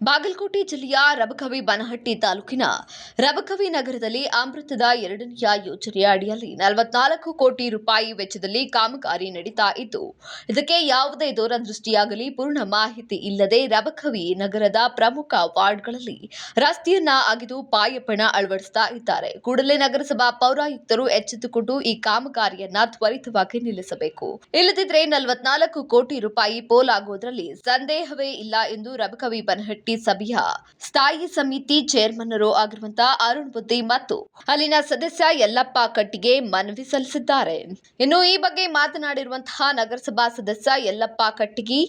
ಬಾಗಲಕೋಟೆ ಜಿಲ್ಲೆಯ ರಬಕವಿ ಬನಹಟ್ಟಿ ತಾಲೂಕಿನ ರಬಕವಿ ನಗರದಲ್ಲಿ ಅಮೃತದ ಎರಡನೆಯ ಯೋಜನೆಯ ಅಡಿಯಲ್ಲಿ ನಲವತ್ನಾಲ್ಕು ಕೋಟಿ ರೂಪಾಯಿ ವೆಚ್ಚದಲ್ಲಿ ಕಾಮಗಾರಿ ನಡೀತಾ ಇದ್ದು, ಇದಕ್ಕೆ ಯಾವುದೇ ದೂರದೃಷ್ಟಿಯಾಗಲಿ ಪೂರ್ಣ ಮಾಹಿತಿ ಇಲ್ಲದೆ ರಬಕವಿ ನಗರದ ಪ್ರಮುಖ ವಾರ್ಡ್ಗಳಲ್ಲಿ ರಸ್ತೆಯನ್ನ ಅಗೆದು ಪಾಯಪಣ ಅಳವಡಿಸ್ತಾ ಇದ್ದಾರೆ. ಕೂಡಲೇ ನಗರಸಭಾ ಪೌರಾಯುಕ್ತರು ಎಚ್ಚೆತ್ತುಕೊಂಡು ಈ ಕಾಮಗಾರಿಯನ್ನ ತ್ವರಿತವಾಗಿ ನಿಲ್ಲಿಸಬೇಕು. ಇಲ್ಲದಿದ್ರೆ ನಲವತ್ನಾಲ್ಕು ಕೋಟಿ ರೂಪಾಯಿ ಪೋಲಾಗುವುದರಲ್ಲಿ ಸಂದೇಹವೇ ಇಲ್ಲ ಎಂದು ರಬಕವಿ ಬನಹಟ್ಟಿ ಸಭೆಯ ಸ್ಥಾಯಿ ಸಮಿತಿ ಚೇರ್ಮನ್ನರು ಆಗಿರುವಂತಹ ಅರುಣ್ ಬುದ್ಧಿ ಮತ್ತು ಅಲ್ಲಿನ ಸದಸ್ಯ ಯಲ್ಲಪ್ಪ ಕಟ್ಟಿಗೆ ಮನವಿ ಸಲ್ಲಿಸಿದ್ದಾರೆ. ಇನ್ನು ಈ ಬಗ್ಗೆ ಮಾತನಾಡಿರುವಂತಹ ನಗರಸಭಾ ಸದಸ್ಯ ಯಲ್ಲಪ್ಪ ಕಟ್ಟಿಗಿ,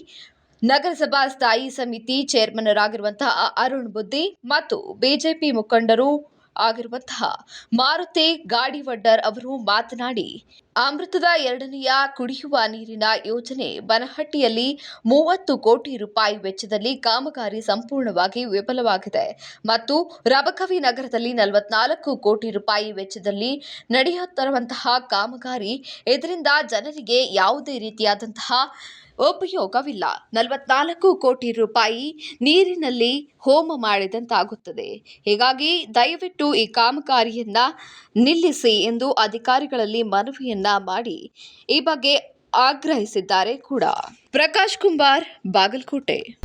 ನಗರಸಭಾ ಸ್ಥಾಯಿ ಸಮಿತಿ ಚೇರ್ಮನ್ನರಾಗಿರುವಂತಹ ಅರುಣ್ ಬುದ್ಧಿ ಮತ್ತು ಬಿಜೆಪಿ ಮುಖಂಡರು ಆಗಿರುವಂತಹ ಮಾರುತಿ ಗಾಡಿವಡ್ಡರ್ ಅವರು ಮಾತನಾಡಿ ಅಮೃತದ ಎರಡನೆಯ ಕುಡಿಯುವ ನೀರಿನ ಯೋಜನೆ ಬನಹಟ್ಟಿಯಲ್ಲಿ ಮೂವತ್ತು ಕೋಟಿ ರೂಪಾಯಿ ವೆಚ್ಚದಲ್ಲಿ ಕಾಮಗಾರಿ ಸಂಪೂರ್ಣವಾಗಿ ವಿಫಲವಾಗಿದೆ. ಮತ್ತು ರಬಕವಿ ನಗರದಲ್ಲಿ ನಲವತ್ನಾಲ್ಕು ಕೋಟಿ ರೂಪಾಯಿ ವೆಚ್ಚದಲ್ಲಿ ನಡೆಯುತ್ತಿರುವಂತಹ ಕಾಮಗಾರಿ ಇದರಿಂದ ಜನರಿಗೆ ಯಾವುದೇ ರೀತಿಯಾದಂತಹ ಉಪಯೋಗವಿಲ್ಲ. ನಲವತ್ನಾಲ್ಕು ಕೋಟಿ ರೂಪಾಯಿ ನೀರಿನಲ್ಲಿ ಹೋಮ ಮಾಡಿದಂತಾಗುತ್ತದೆ. ಹೀಗಾಗಿ ದಯವಿಟ್ಟು ಈ ಕಾಮಗಾರಿಯನ್ನ ನಿಲ್ಲಿಸಿ ಎಂದು ಅಧಿಕಾರಿಗಳಲ್ಲಿ ಮನವಿಯನ್ನ ಮಾಡಿ ಈ ಬಗ್ಗೆ ಆಗ್ರಹಿಸಿದ್ದಾರೆ ಕೂಡ. ಪ್ರಕಾಶ್ ಕುಂಬಾರ್ ಬಾಗಲಕೋಟೆ.